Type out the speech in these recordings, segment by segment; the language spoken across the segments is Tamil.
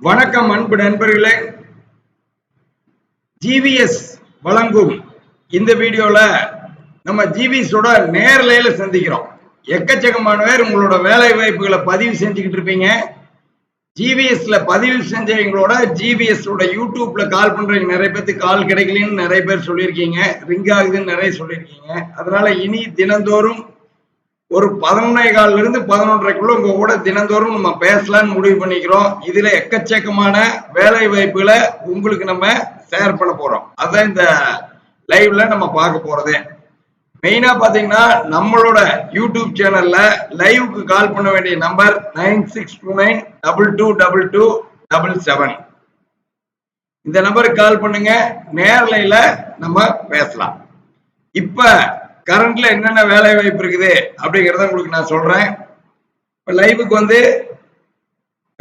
வணக்கம் அன்பு நண்பர்களே. ஜிவிஎஸ் வழங்கும் இந்த வீடியோல நம்ம ஜிவிஎஸோட நேரலையில சந்திக்கிறோம். எக்கச்சக்கமான பேர் உங்களோட வேலை வாய்ப்புகளை பதிவு செஞ்சுக்கிட்டு இருப்பீங்க. ஜிவிஎஸ்ல பதிவு செஞ்சவங்களோட ஜிவிஎஸ் ஓட யூடியூப்ல கால் பண்றவங்க நிறைய பேருக்கு கால் கிடைக்கலன்னு நிறைய பேர் சொல்லியிருக்கீங்க. ரிங் ஆகுதுன்னு நிறைய சொல்லியிருக்கீங்க. அதனால இனி தினந்தோறும் ஒரு பதினொன்னே கால்ல இருந்து பதினொன்றரைக்குள்ள உங்க கூட தினந்தோறும் நம்ம பேசலாம்னு முடிவு பண்ணிக்கிறோம். இதுல எக்கச்சக்கமான வேலை வாய்ப்புகளை உங்களுக்கு நம்ம ஷேர் பண்ண போறோம். அதான் இந்த லைவ்ல நம்ம பார்க்க போறது. மெயினா பாத்தீங்கன்னா நம்மளோட யூடியூப் சேனல்ல லைவுக்கு கால் பண்ண வேண்டிய number nine six two nine double two double two double seven இந்த நம்பருக்கு கால் பண்ணுங்க. நேரலையில நம்ம பேசலாம். இப்ப கரண்ட்ல என்னென்ன வேலை வாய்ப்பு இருக்குது அப்படிங்கறத உங்களுக்கு நான் சொல்றேன். இப்ப லைவுக்கு வந்து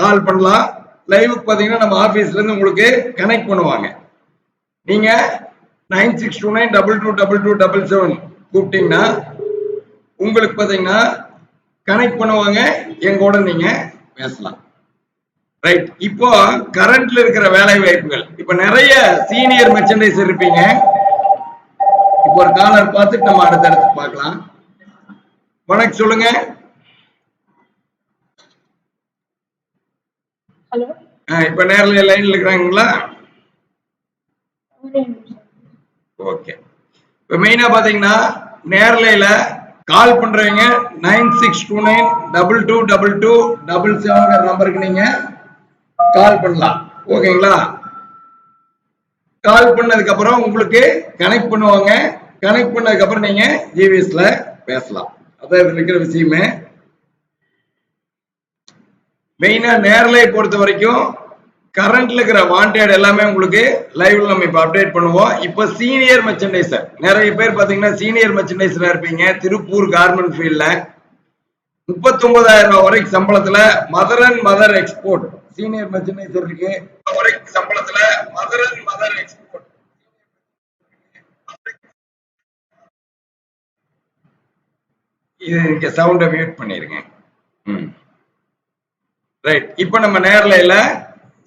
கால் பண்ணலாம். லைவுக்கு பாத்தீங்கன்னா நம்ம ஆபீஸ்ல இருந்து உங்களுக்கு கனெக்ட் பண்ணுவாங்க. நீங்க nine six two nine double two double two double seven கூப்பிட்டீங்கன்னா உங்களுக்கு பாத்தீங்கன்னா கனெக்ட் பண்ணுவாங்க. எங்கூட நீங்கள் நீங்க பேசலாம். ரைட் இப்போ கரண்ட்ல இருக்கிற வேலை வாய்ப்புகள். இப்ப நிறைய சீனியர் மெர்ச்சன்டைஸ் இருப்பீங்க. ஒரு காலர் பார்த்துட்டு நம்ம அடுத்தடுத்து பார்க்கலாம். வணக்கம் சொல்லுங்க. இப்ப நேர்ல லைன்ல இருக்கிறாங்களா? ஓகே. இப்ப மெயினா பாத்தீங்கன்னா நேர்லையில கால் பண்றவங்க nine six two nine double two double two double seven நம்பருக்கு நீங்க கால் பண்ணலாம். ஓகேங்களா? கால் பண்ணதுக்கு அப்புறம் உங்களுக்கு கனெக்ட் பண்ணுவாங்க. கனெக்ட் பண்ணதுக்கு அப்புறம் நீங்க ஜிவிஎஸ்ல பேசலாம். அதான் இதுல இருக்கிற விஷயமே. மெயினா நேரலை பொறுத்த வரைக்கும் கரண்ட்ல இருக்கிற வாண்டட் எல்லாமே உங்களுக்கு லைவ்ல நம்ம இப்ப அப்டேட் பண்ணுவோம். இப்ப சீனியர் மெர்ச்சன்டைசர் நிறைய பேர் பாத்தீங்கன்னா சீனியர் மெர்ச்சன்டைசரா இருப்பீங்க. திருப்பூர் கார்மெண்ட் ஃபீல்ட்ல முப்பத்தொன்பதாயிரம் ரூபாய் வரைக்கும் சம்பளத்துல mother and mother export senior merchandiser இருக்கு வரைக்கும் சம்பளத்துல மதர் அண்ட் மதர் எக்ஸ்போர்ட் இது இங்க சவுண்ட மியூட் பண்ணிருங்க. ம். ரைட் இப்போ நம்ம நேர்லையில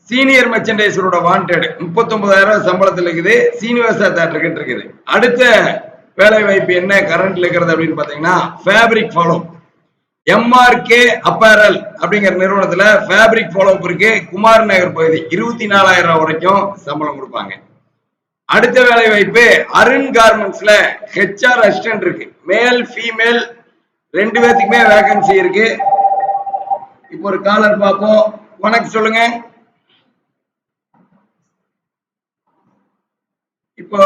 சீனியர் மெர்ச்சன்டைசரோட வாண்டட் முப்பத்தொன்பதாயிரம் சம்பளத்தில் இருக்குது சீனிவாசா தேட்டருக்கு இருக்குது. அடுத்த வேலை வாய்ப்பு என்ன கரண்ட்ல இருக்கிறது அப்படின்னு பாத்தீங்கன்னா ஃபேப்ரிக் ஃபாலோ எம்ஆர்கே அப்பேரல் அப்படிங்கிற நிறுவனத்துல ஃபேப்ரிக் ஃபாலோ இருக்கு. குமார் நகர் பகுதி இருபத்தி நாலாயிரம் ரூபாய் வரைக்கும் சம்பளம் கொடுப்பாங்க. அடுத்த வேலை வாய்ப்பு அருண் கார்மெண்ட்ஸ்ல ஹெச்ஆர் அசிஸ்டன்ட் இருக்கு. மேல் ஃபீமேல் ரெண்டு பேத்துக்குமே வேகன்சி இருக்கு. இப்போ ஒரு காலர் பார்ப்போம். வணக்கம் சொல்லுங்க. இப்போ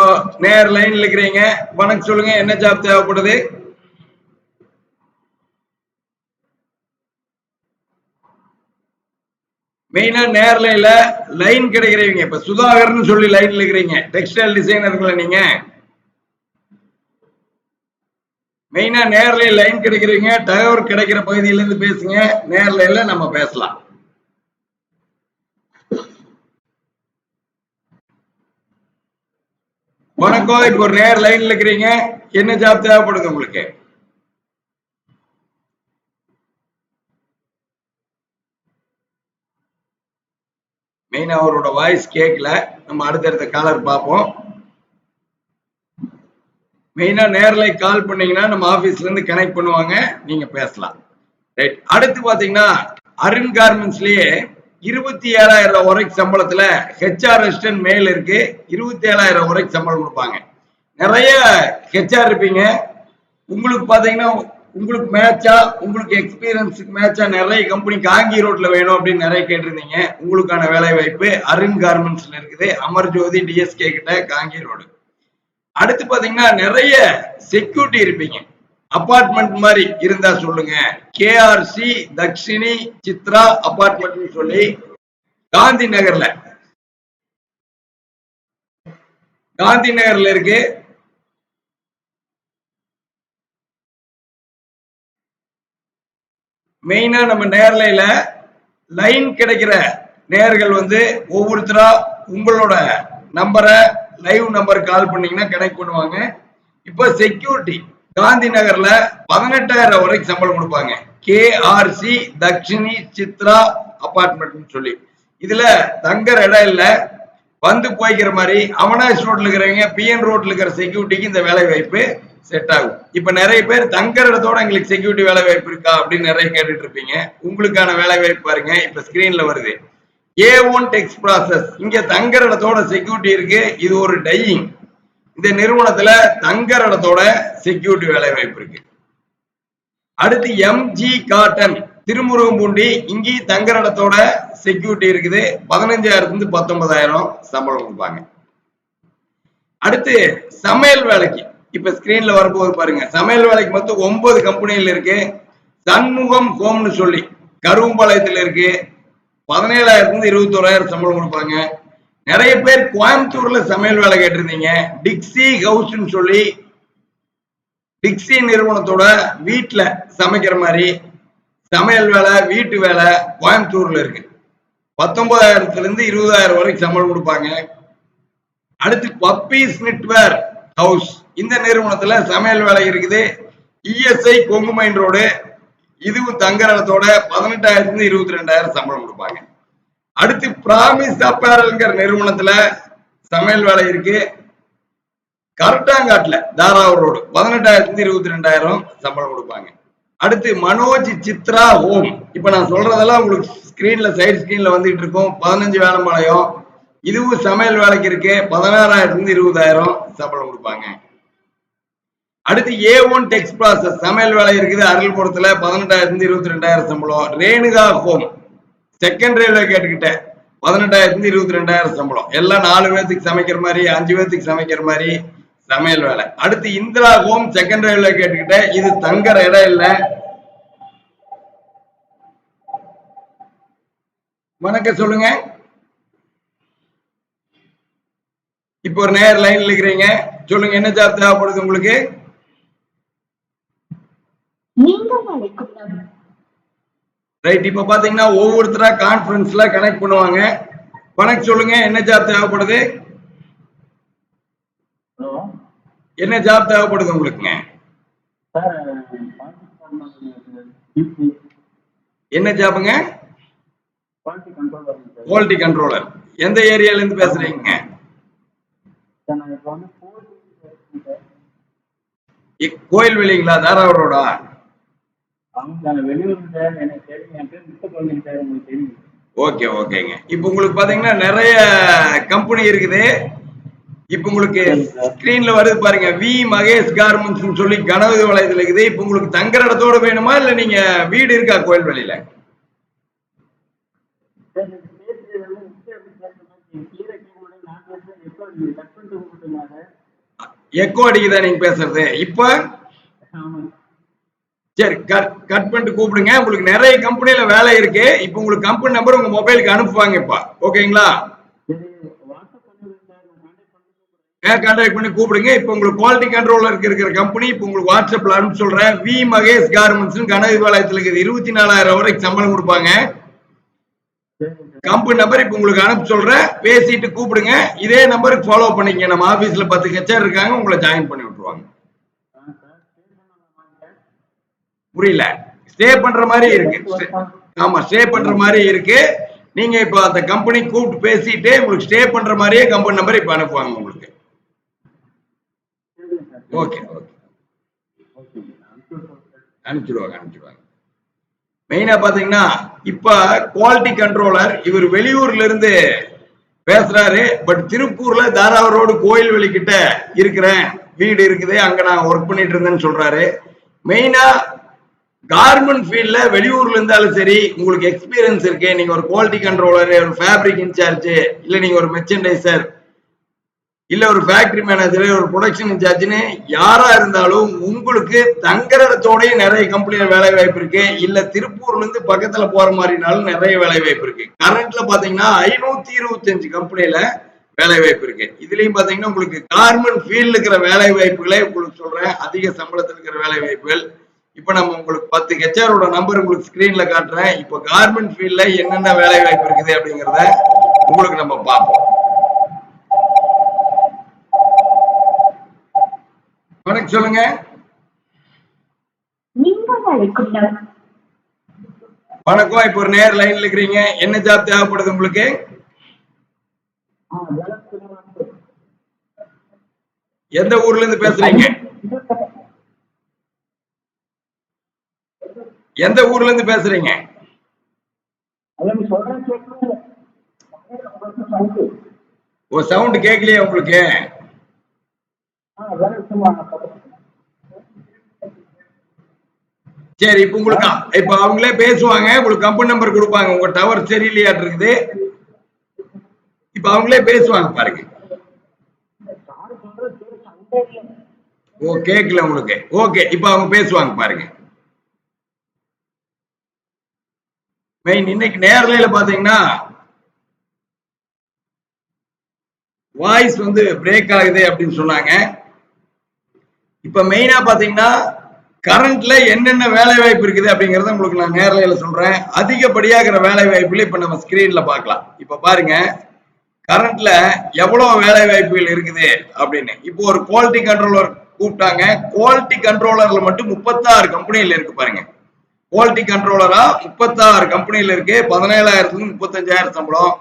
நேர் லைன்ல இருக்கிறீங்க. வணக்கம் சொல்லுங்க. என்ன ஜாப் தேவைப்படுது? மெயினா நேர்லைல லைன் கிடைக்கிறவங்க. இப்ப சுதாகர்னு சொல்லி லைன்ல இருக்கிறீங்க. டெக்ஸ்டைல் டிசைனருங்களா நீங்க? மெயினா நேர்ல லைன் கிடைக்கிறீங்க டவர் கிடைக்கிற பகுதியில இருந்து பேசுங்க. நேர்ல நம்ம பேசலாம். வணக்கம் இப்போ ஒரு நேர் லைன்ல இருக்கிறீங்க. என்ன ஜாப் தேவைப்படுது உங்களுக்கு? மெயினா அவரோட வாய்ஸ் கேட்கல நம்ம அடுத்தடுத்த காலர் பார்ப்போம். மெயினாக நேரில் கால் பண்ணீங்கன்னா நம்ம ஆஃபீஸ்லேருந்து கனெக்ட் பண்ணுவாங்க. நீங்கள் பேசலாம். ரைட் அடுத்து பார்த்தீங்கன்னா அருண் கார்மெண்ட்ஸ்லேயே இருபத்தி ஏழாயிரம் ரூபாய் வரைக்கும் சம்பளத்தில் ஹெச்ஆர் அசிஸ்டன்ட் மேல் இருக்கு. இருபத்தி ஏழாயிரம் வரைக்கும் சம்பளம் கொடுப்பாங்க. நிறைய ஹெச்ஆர் இருப்பீங்க. உங்களுக்கு பார்த்தீங்கன்னா உங்களுக்கு மேட்சா உங்களுக்கு எக்ஸ்பீரியன்ஸுக்கு மேட்சா நிறைய கம்பெனி காங்கி ரோட்ல வேணும் அப்படின்னு நிறைய கேட்டிருந்தீங்க. உங்களுக்கான வேலை வாய்ப்பு அருண் கார்மெண்ட்ஸ்ல இருக்குது. அமர்ஜோதி டிஎஸ்கே கிட்ட காங்கி ரோடு அடுத்து பாத்தீங்கன்னா நிறைய செக்யூரிட்டி இருப்பீங்க. அபார்ட்மெண்ட் மாதிரி இருந்தா சொல்லுங்க. கேஆர்சி தக்ஷினி சித்ரா அபார்ட்மெண்ட் சொல்லி காந்தி நகர்ல. காந்தி நகர்ல இருக்கு. மெயினா நம்ம நேர்லையில லைன் கிடைக்கிற நேர்கள் வந்து ஒவ்வொருத்தரா உங்களோட நம்பரை லைவ் நம்பர் கால் பண்ணீங்கன்னா கனெக்ட் பண்ணுவாங்க. இப்போ செக்யூரிட்டி காந்தி நகர்ல பதினெட்டாயிரம் வரைக்கும் சம்பளம் கொடுப்பாங்க. கேஆர்சி தக்ஷினி சித்ரா அபார்ட்மெண்ட்னு சொல்லி. இதுல தங்குற இடம் இல்ல. வந்து போய்க்கிற மாதிரி அமனாஸ் ரோட்ல இருக்கிறவங்க பிஎன் ரோட்ல இருக்கிற செக்யூரிட்டிக்கு இந்த வேலை வாய்ப்பு செட் ஆகும். இப்ப நிறைய பேர் தங்குற இடத்தோட எங்களுக்கு செக்யூரிட்டி வேலை வாய்ப்பு இருக்கா அப்படின்னு நிறைய கேட்டுட்டு இருப்பீங்க. உங்களுக்கான வேலை வாய்ப்பு பாருங்க. இப்ப ஸ்கிரீன்ல வருது. ஏ ஒன் டெக்ஸ் ப்ராசஸ் இங்க தங்குற இடத்தோட செக்யூரிட்டி இருக்கு. இது ஒரு டையிங் இந்த நிறுவனத்துல தங்குற இடத்தோட செக்யூரிட்டி வேலை வாய்ப்பு இருக்கு. அடுத்து எம்ஜி காட்டன் திருமுருகம்பூண்டி இங்கேயும் தங்குற இடத்தோட செக்யூரிட்டி இருக்குது. பதினஞ்சாயிரத்துல இருந்து பத்தொன்பதாயிரம் சம்பளம் கொடுப்பாங்க. அடுத்து சமையல் வேலைக்கு. இப்ப ஸ்கிரீன்ல வரும்போது பாருங்க. சமையல் வேலைக்கு மொத்தம் ஒன்பது கம்பெனிகள் இருக்கு. சண்முகம் ஹோம்னு சொல்லி கருவம்பாளையத்தில் இருக்கு. பதினேழாயிரத்துல இருந்து இருபத்தோராயிரம் சம்பளம் கொடுப்பாங்க. நிறைய பேர் கோயம்புத்தூர்ல சமையல் வேலை கேட்டிருந்தீங்க. டிக்ஸி ஹவுஸ்னு சொல்லி டிக்ஸி நிறுவனத்தோட வீட்டுல சமைக்கிற மாதிரி சமையல் வேலை வீட்டு வேலை கோயம்புத்தூர்ல இருக்கு. பத்தொன்பதாயிரத்துல இருந்து இருபதாயிரம் வரைக்கும் சம்பளம் கொடுப்பாங்க. அடுத்து பப்பீஸ் நெட்வேர் ஹவுஸ் இந்த நிறுவனத்துல சமையல் வேலை இருக்குது. ESI Kongu main road. இதுவும் தங்கரடத்தோட பதினெட்டாயிரத்துல இருந்து இருபத்தி ரெண்டாயிரம் சம்பளம் கொடுப்பாங்க. அடுத்து பிராமிஸ் அப்பேரல்ங்கிற நிறுவனத்துல சமையல் வேலை இருக்கு. கரட்டாங்காட்டுல தாராவூர் ரோடு பதினெட்டாயிரத்துல இருந்து இருபத்தி ரெண்டாயிரம் சம்பளம் கொடுப்பாங்க. அடுத்து மனோஜ் சித்ரா ஹோம். இப்ப நான் சொல்றதெல்லாம் உங்களுக்கு ஸ்கிரீன்ல சைடு ஸ்கிரீன்ல வந்துட்டு இருக்கும். பதினஞ்சு வேலைம்பாளையம். இதுவும் சமையல் வேலைக்கு இருக்கு. பதினாறாயிரத்துல இருந்து இருபதாயிரம் சம்பளம் கொடுப்பாங்க. அடுத்து ஏ ஒன் டெக்ஸ் ப்ராசஸ் சமையல் வேலை இருக்குது. அருள்புரத்துல பதினெட்டாயிரத்தி இருபத்தி ரெண்டாயிரம் சம்பளம். ரேணுகா ஹோம் செகண்ட் ரயில்வே கேட்டுக்கிட்டேன். பதினெட்டாயிரத்தி இருபத்தி ரெண்டாயிரம் சம்பளம். எல்லாம் நாலு பேர்த்துக்கு சமைக்கிற மாதிரி அஞ்சு பேர்த்துக்கு சமைக்கிற மாதிரி சமையல் வேலை. அடுத்து இந்திரா ஹோம் செகண்ட் ரயில்வே கேட்டுக்கிட்டேன். இது தங்குற இடம் இல்ல. வணக்கம் சொல்லுங்க. இப்போ ஒரு நேர் லைன்ல இருக்கிறீங்க. சொல்லுங்க என்ன சார் தேவைப்படுது உங்களுக்கு? நீங்கள் அழைக்கும். நபர் ரைட் இப்ப பாத்தீங்கன்னா ஒவ்வொருத்தரா கான்ஃபரன்ஸ்ல கனெக்ட் பண்ணுவாங்க. வணக்கம் சொல்லுங்க என்ன ஜாப் தேவைப்படுது? என்ன ஜாப் தேவைப்படுது உங்களுக்குங்க? என்ன ஜாப்புங்க குவாலிட்டி கண்ட்ரோலர் எந்த ஏரியால இருந்து பேசுறீங்க? சார் நான் இப்போ ஓகே ஓகேங்க. இப்போ உங்களுக்கு பாத்தீங்கன்னா நிறைய கம்பெனி இருக்குது. இப்போ உங்களுக்கு ஸ்கிரீன்ல வருது பாருங்க. வி மகேஷ் கார்மெண்ட்ஸ் சொல்லி கனவு வளையத்துல இருக்குது. இப்போ உங்களுக்கு தங்குற இடத்தோட வேணுமா? இல்ல நீங்க வீடு இருக்கா கூப்பிட்டுங்களா சார் எக்கோ அடிக்குதா நீங்க பேசுறது? இப்போ சரி கட் கட் பண்ணிட்டு கூப்பிடுங்க. உங்களுக்கு நிறைய கம்பெனில வேலை இருக்கு. இப்போ உங்களுக்கு கம்பெனி நம்பர் உங்க மொபைலுக்கு அனுப்புவாங்க இப்ப. ஓகேங்களா கான்டாக்ட் பண்ணி கூப்பிடுங்க. இப்போ உங்களுக்கு குவாலிட்டி கண்ட்ரோலருக்கு இருக்கிற கம்பெனி இப்போ உங்களுக்கு வாட்ஸ்அப்ல அனுப்பி சொல்றேன். வி மகேஷ் கார்மெண்ட்ஸ் கனவு வேலாயத்துல இருக்குது. இருபத்தி நாலாயிரம் வரைக்கும் சம்பளம் கொடுப்பாங்க. கம்பெனி நம்பர் இப்போ உங்களுக்கு அனுப்பி சொல்றேன். பேசிட்டு கூப்பிடுங்க. இதே நம்பருக்கு ஃபாலோ பண்ணிக்கங்க. நம்ம ஆபீஸ்ல பத்து ஹெச்ஆர் இருக்காங்க. உங்களை ஜாயின் பண்ணி விட்டுருவாங்க ஆ சார் ஸ்டே பண்ணலாமா சார் புரியல. ஸ்டே பண்ற மாதிரி இருக்கு. ஆமா ஸ்டே பண்ற மாதிரி இருக்கு. நீங்க இப்போ அந்த கம்பெனி கூப்பிட்டு பேசிட்டு உங்களுக்கு ஸ்டே பண்ற மாதிரியே கம்பெனி நம்பர் இப்போ அனுப்புவாங்க உங்களுக்கு. ஓகே ஓகே அனுப்பிச்சிடுவாங்க அனுப்பிச்சிடுவாங்க மெயினா பாத்தீங்கன்னா இப்ப குவாலிட்டி கண்ட்ரோலர் இவர் வெளியூர்ல இருந்து பேசுறாரு. பட் திருப்பூர்ல தாராவூர் ரோடு கோயில்வெளி கிட்ட இருக்கிறேன் வீடு இருக்குது. அங்க நான் ஒர்க் பண்ணிட்டு இருந்தேன்னு சொல்றாரு. மெயினா கார்மெண்ட் ஃபீல்ட்ல வெளியூர்ல இருந்தாலும் சரி உங்களுக்கு எக்ஸ்பீரியன்ஸ் இருக்கு. நீங்க ஒரு குவாலிட்டி கண்ட்ரோலர் ஒரு ஃபேப்ரிக் இன்சார்ஜ் இல்ல நீங்க ஒரு மெர்ச்சன்டைசர் இல்ல ஒரு ஃபேக்டரி மேனேஜர் ஒரு ப்ரொடக்ஷன் இன்சார்ஜ்னு யாரா இருந்தாலும் உங்களுக்கு தங்குற இடத்தோடய நிறைய கம்பெனியில வேலை வாய்ப்பு இருக்கு. இல்ல திருப்பூர்ல இருந்து பக்கத்துல போற மாதிரினாலும் நிறைய வேலை வாய்ப்பு இருக்கு. கரண்ட்ல பாத்தீங்கன்னா ஐநூத்தி இருபத்தஞ்சு கம்பெனியில வேலை வாய்ப்பு இருக்கு. இதுலயும் பாத்தீங்கன்னா உங்களுக்கு கார்மெண்ட் ஃபீல்ட்ல இருக்கிற வேலை வாய்ப்புகளே உங்களுக்கு சொல்றேன். அதிக சம்பளத்தில் இருக்கிற வேலை வாய்ப்புகள் இப்ப நம்ம உங்களுக்கு பத்து ஹெச்ஆரோட நம்பர் உங்களுக்கு ஸ்கிரீன்ல காட்டுறேன். இப்போ கார்மெண்ட் ஃபீல்ட்ல என்னென்ன வேலை வாய்ப்பு இருக்குது அப்படிங்கறத உங்களுக்கு நம்ம பார்ப்போம். வணக்கம் சொல்லுங்க. வணக்கம் இப்போ ஒரு நேர் லைன்ல இருக்கிறீங்க. என்ன ஜாப் தேவைப்படுது உங்களுக்கு? எந்த ஊர்ல இருந்து பேசுறீங்க? எந்த ஊர்ல இருந்து பேசுறீங்க? ஓ சவுண்ட் கேட்கலையே உங்களுக்கு. சரி இப்போ உங்களுக்கு இப்போ அவங்களே பேசுவாங்க. உங்களுக்கு கம்பெனி நம்பர் கொடுப்பாங்க. உங்க டவர் சரியில்லையாட்டு இருக்குது இப்போ அவங்களே பேசுவாங்க பாருங்க. ஓ கேட்கல உங்களுக்கு. ஓகே இப்போ அவங்க பேசுவாங்க பாருங்க. மெயின் இன்னைக்கு நேரலையில பாத்தீங்கன்னா வாய்ஸ் வந்து பிரேக் ஆகுது அப்படின்னு சொன்னாங்க. இப்ப மெயினா பாத்தீங்கன்னா கரண்ட்ல என்னென்ன வேலை வாய்ப்பு இருக்குது அப்படிங்கறத உங்களுக்கு நான் நேரலையில சொல்றேன். அதிகப்படியாகிற வேலை வாய்ப்புல இப்ப நம்ம ஸ்கிரீன்ல பார்க்கலாம். இப்ப பாருங்க கரண்ட்ல எவ்வளவு வேலை வாய்ப்புகள் இருக்குது அப்படின்னு. இப்போ ஒரு குவாலிட்டி கண்ட்ரோலர் கூப்பிட்டாங்க. குவாலிட்டி கண்ட்ரோலர்ல மட்டும் முப்பத்தாறு கம்பெனில இருக்கு பாருங்க. குவாலிட்டி கண்ட்ரோலரா முப்பத்தாறு கம்பெனியில இருக்கு. பதினேழாயிரத்துல இருந்து முப்பத்தஞ்சாயிரம் சம்பளம்.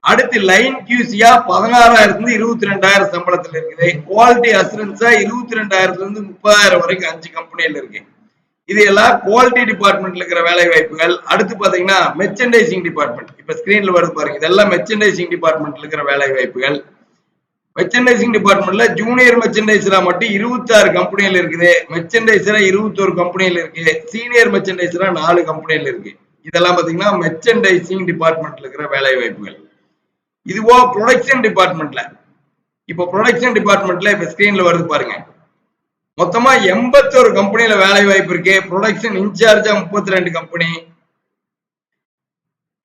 அடுத்து லைன் கியூசியா பதினாறாயிரத்துல இருந்து இருபத்தி ரெண்டாயிரம் சம்பளத்துல இருக்குது. குவாலிட்டி அசூரன்ஸா இருபத்தி ரெண்டாயிரத்துல இருந்து முப்பதாயிரம் வரைக்கும் அஞ்சு கம்பெனியில இருக்கு. இது எல்லாம் குவாலிட்டி டிபார்ட்மெண்ட்ல இருக்கிற வேலை வாய்ப்புகள். அடுத்து பாத்தீங்கன்னா மெர்ச்சன்டைசிங் டிபார்ட்மெண்ட் இப்ப ஸ்கிரீன்ல வருது பாருங்க. இதெல்லாம் மெர்ச்சன்டைசிங் டிபார்ட்மெண்ட்ல இருக்கிற வேலை வாய்ப்புகள். மெர்ச்சன்டைசிங் டிபார்ட்மெண்ட்ல ஜூனியர் மெர்ச்சன்டைசரா மட்டும் இருபத்தி ஆறு கம்பெனில இருக்குது. மெர்ச்சன்டைசரா இருபத்தி ஒரு கம்பெனில இருக்கு. சீனியர் மெர்ச்சன்டைசரா நாலு கம்பெனியில் இருக்கு. இதெல்லாம் பாத்தீங்கன்னா மெர்ச்சன்டைசிங் டிபார்ட்மெண்ட்ல இருக்கிற வேலை வாய்ப்புகள் இதுவோ ப்ரொடக்ஷன் டிபார்ட்மெண்ட்ல இப்போ ப்ரொடக்ஷன் டிபார்ட்மெண்ட்ல இப்ப ஸ்கிரீன்ல வருது பாருங்க. மொத்தமா எண்பத்தோரு கம்பெனியில வேலை வாய்ப்பு இருக்கு ப்ரொடக்ஷன் இன்சார்ஜா முப்பத்தி ரெண்டு கம்பெனி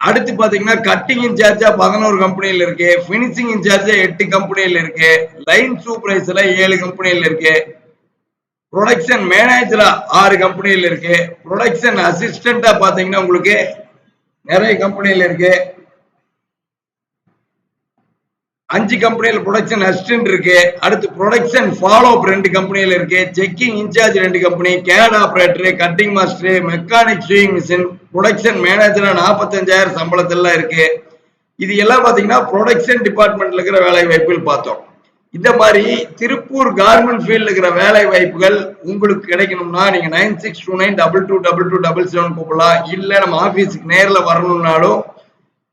அடுத்து பாத்தீங்கன்னா கட்டிங் இன்சார்ஜா பதினோரு கம்பெனியில் இருக்கு. பினிஷிங் இன்சார்ஜா எட்டு கம்பெனியில் இருக்கு. லைன் சூப்பர்வைசரா ஏழு கம்பெனியில் இருக்கு. ப்ரொடக்ஷன் மேனேஜரா ஆறு கம்பெனியில் இருக்கு. ப்ரொடக்ஷன் அசிஸ்டண்டா பாத்தீங்கன்னா உங்களுக்கு நிறைய கம்பெனியில் இருக்கு. அஞ்சு கம்பெனியில் ப்ரொடக்ஷன் அசிஸ்டன்ட் இருக்கு. அடுத்து ப்ரொடக்ஷன் ஃபாலோ அப் ரெண்டு கம்பெனியில் இருக்கு. செக்கிங் இன்சார்ஜ் ரெண்டு company gate operator cutting master mechanic sewing machine production மேனேஜரா நாற்பத்தஞ்சாயிரம் சம்பளத்துல இருக்கு. இது எல்லாம் பாத்தீங்கன்னா ப்ரொடக்ஷன் டிபார்ட்மெண்ட்ல இருக்கிற வேலை வாய்ப்புகள் பார்த்தோம். இந்த மாதிரி திருப்பூர் கார்மெண்ட் ஃபீல்டில் இருக்கிற வேலை வாய்ப்புகள் உங்களுக்கு கிடைக்கணும்னா நீங்க nine six two nine double two double two double seven கூப்பிடலாம். இல்லை நம்ம ஆஃபீஸுக்கு நேரில் வரணும்னாலும்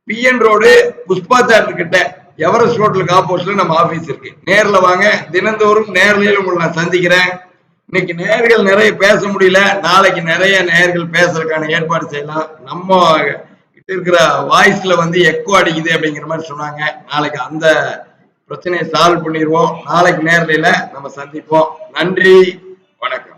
பிஎன் ரோடு புஷ்பா தேட்டர் கிட்ட எவரெஸ்ட் ஹோட்டலுக்கு ஆப்போசிட்ல நம்ம ஆபீஸ் இருக்கு. நேர்ல வாங்க. தினந்தோறும் நேர்லையில் உங்களை நான் சந்திக்கிறேன். இன்னைக்கு நேர்கள் நிறைய பேச முடியல. நாளைக்கு நிறைய நேர்கள் பேசுறதுக்கான ஏற்பாடு செய்யலாம். நம்ம கிட்ட இருக்கிற வாய்ஸ்ல வந்து எக்கோ அடிக்குது அப்படிங்கிற மாதிரி சொன்னாங்க. நாளைக்கு அந்த பிரச்சனையை சால்வ் பண்ணிடுவோம். நாளைக்கு நேரில் நம்ம சந்திப்போம். நன்றி. வணக்கம்.